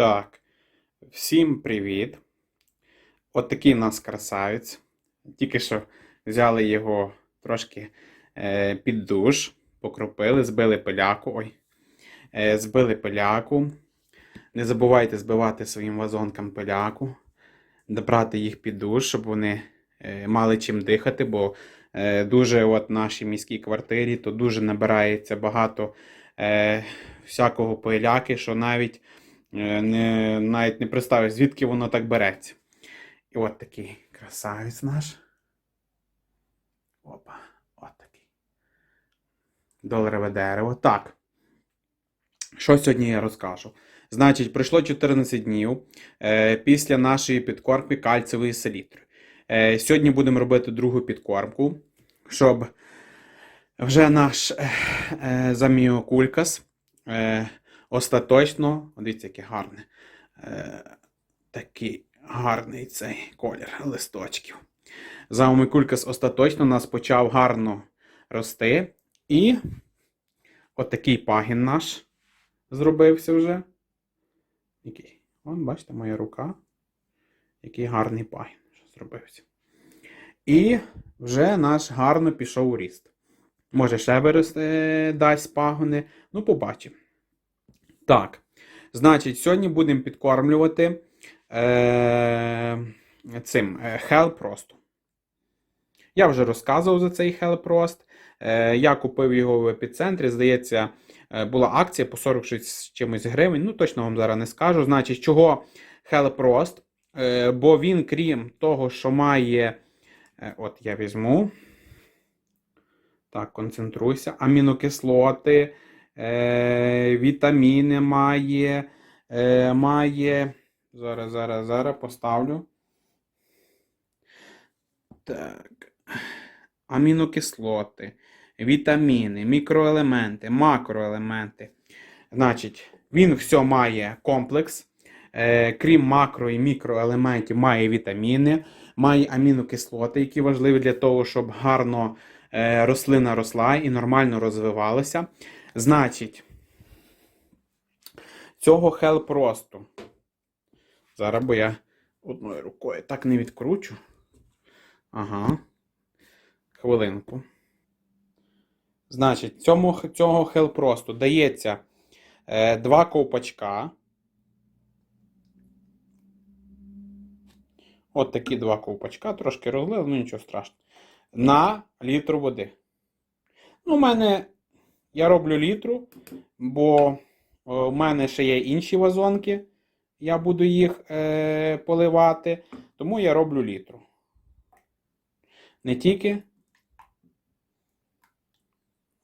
Так, всім привіт. От такий у нас красавець. Тільки що взяли його трошки е, під душ, покропили, збили пиляку. Ой, е, збили пиляку. Не забувайте збивати своїм вазонкам пиляку, добрати їх під душ, щоб вони е, мали чим дихати, бо е, дуже от в нашій міській квартирі то дуже набирається багато е, всякого пиляки, що навіть не, навіть не представиш, звідки воно так береться. І от такий красавець наш. Опа, от такий. Доларове дерево. Так. Що сьогодні я розкажу? Значить, пройшло 14 днів е, після нашої підкормки кальцевої селітри. Е, сьогодні будемо робити другу підкормку, щоб вже наш е, е, заміокулькас е, остаточно, дивіться, яке гарне, е, такий гарний цей колір листочків. Заумикулькас остаточно нас почав гарно рости. І отакий пагін наш зробився вже. Який? Вон, бачите, моя рука. Який гарний пагін зробився. І вже наш гарно пішов у ріст. Може, ще виросте, дасть пагони. Ну, побачимо. Так. Значить, сьогодні будемо підкормлювати е, цим е, Hell просто. Я вже розказував за цей Hell Prost. Е, я купив його в епіцентрі. Здається, е, була акція по 46 з чимось гривень. Ну, точно вам зараз не скажу. Значить, чого Hell Prost? Е, бо він, крім того, що має. е, От я візьму. Так, концентруйся. Амінокислоти, е, вітаміни має. Е, має. Зараз, зараз, зараз поставлю. Так. Амінокислоти, вітаміни, мікроелементи, макроелементи. Значить, він все має комплекс. Е, крім макро і мікроелементів, має вітаміни, має амінокислоти, які важливі для того, щоб гарно е, рослина росла і нормально розвивалася. Значить, цього хел просто. Зараз, бо я одною рукою так не відкручу. Ага. Хвилинку. Значить, цьому, цього хел просто дається е, два ковпачка. От такі два ковпачка, трошки розлили, ну нічого страшного. На літр води. Ну, у мене я роблю літру, бо у мене ще є інші вазонки. Я буду їх е, поливати. Тому я роблю літру. Не тільки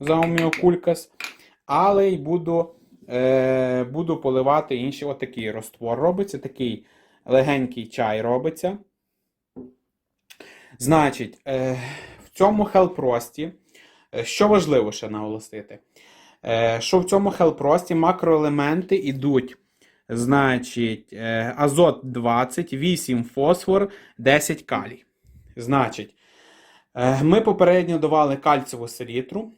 зауміокулькас, але й буду, е, буду поливати інші. Отакий роствор робиться, такий легенький чай робиться. Значить, е, в цьому хелпрості, е, що важливо ще наголосити, е, що в цьому хелпрості макроелементи йдуть. Значить, е, азот 20, 8 фосфор, 10 калій. Значить, е, ми попередньо давали кальцеву селітру.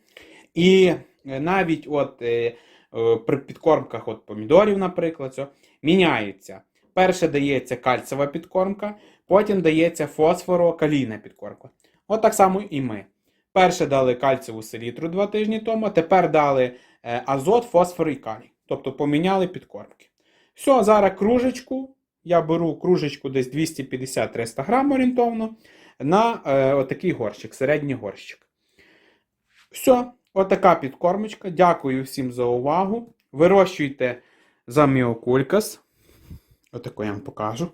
І е, навіть от е, е, при підкормках от помідорів, наприклад, міняється. Перше дається кальцева підкормка, потім дається фосфоро-калійна підкормка. От так само і ми. Перше дали кальцеву селітру два тижні тому, тепер дали е, азот, фосфор і калій. Тобто поміняли підкормки. Все, зараз кружечку. Я беру кружечку десь 250-300 грам орієнтовно на е, отакий горщик, середній горщик. Все, отака підкормочка. Дякую всім за увагу. Вирощуйте заміокулькас. Отако я вам покажу.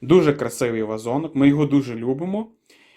Дуже красивий вазонок. Ми його дуже любимо.